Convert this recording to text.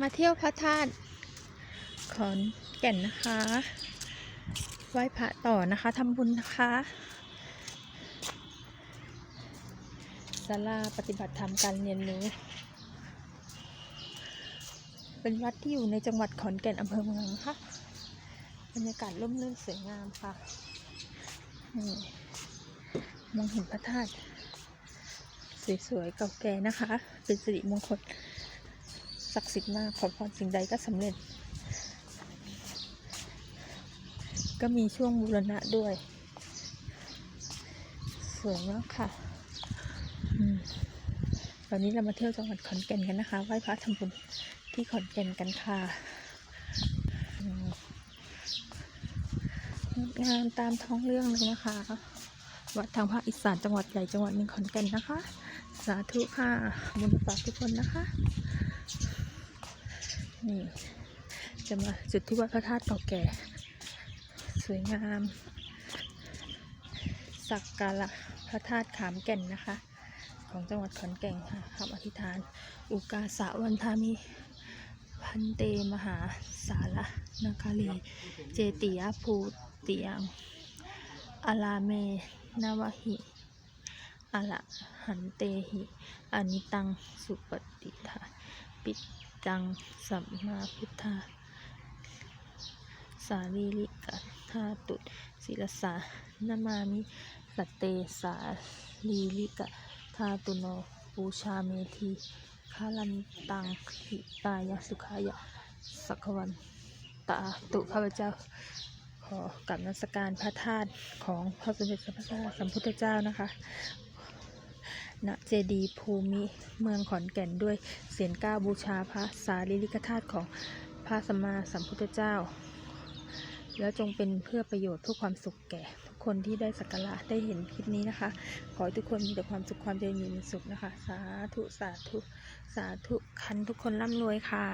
มาเที่ยวพระธาตุขอนแก่นนะคะ ไหว้พระต่อนะคะทำบุญนะคะศาลาปฏิบัติธรรมการเรียนรู้ เป็นวัดที่อยู่ในจังหวัดขอนแก่นอำเภอเมืองค่ะบรรยากาศร่มรื่นสวยงามค่ะนี่มองเห็นพระธาตุสวยๆเก่าแก่นะคะ เป็นสิริมงคล ศักดิ์สิทธิ์มากขอพรสิ่งใดก็สำเร็จ ก็มีช่วงบูรณะด้วย สวยมากค่ะอตอนนี้เรามาเที่ยวจังหวัดขอนแก่นกันนะคะไหว้พระทำบุญที่ขอนแก่นกันค่ะงดงามตามท้องเรื่องเลยนะคะ วัดทางภาคอีสานจังหวัดใหญ่จังหวัดหนึ่งขอนแก่นนะคะ สาธุค่ะบุญฝากทุกคนนะคะ นี่ จะมาจุดที่วัดพระธาตุเก่าแก่ สวยงาม สักการะพระธาตุขามแก่นนะคะ ของจังหวัดขอนแก่นค่ะคำอธิษฐาน อุกาสะวันทามิพันเตมหาสาระนาคาลี เจติยภูติยังอาลาเมนาวหิอาละหันเตหิ อนิตัง สุปฏิทาปิ ตัง สัมมาพุทธาสาลีลิกะธาตุศิลสานามามิสเตสาลีลิกะธาตุโนปูชาเมธีคาลันตังหิตายสุขายะสักวันตาตุข้าพเจ้าขอกราบนมัสการพระธาตุของพระสมเด็จพระสัมพุทธเจ้านะคะ ณเจดีภูมิเมืองขอนแก่นด้วยเสียงก้าบูชาพระสารีริกธาตุของพระสัมมาสัมพุทธเจ้า แล้วจงเป็นเพื่อประโยชน์เพื่อความสุขแก่ ทุกคนที่ได้สักการะได้เห็นคลิปนี้นะคะ ขอให้ทุกคนมีแต่ความสุขความเจริญอยู่ในสุขนะคะ สาธุสาธุสาธุคันทุกคนร่ำรวยค่ะ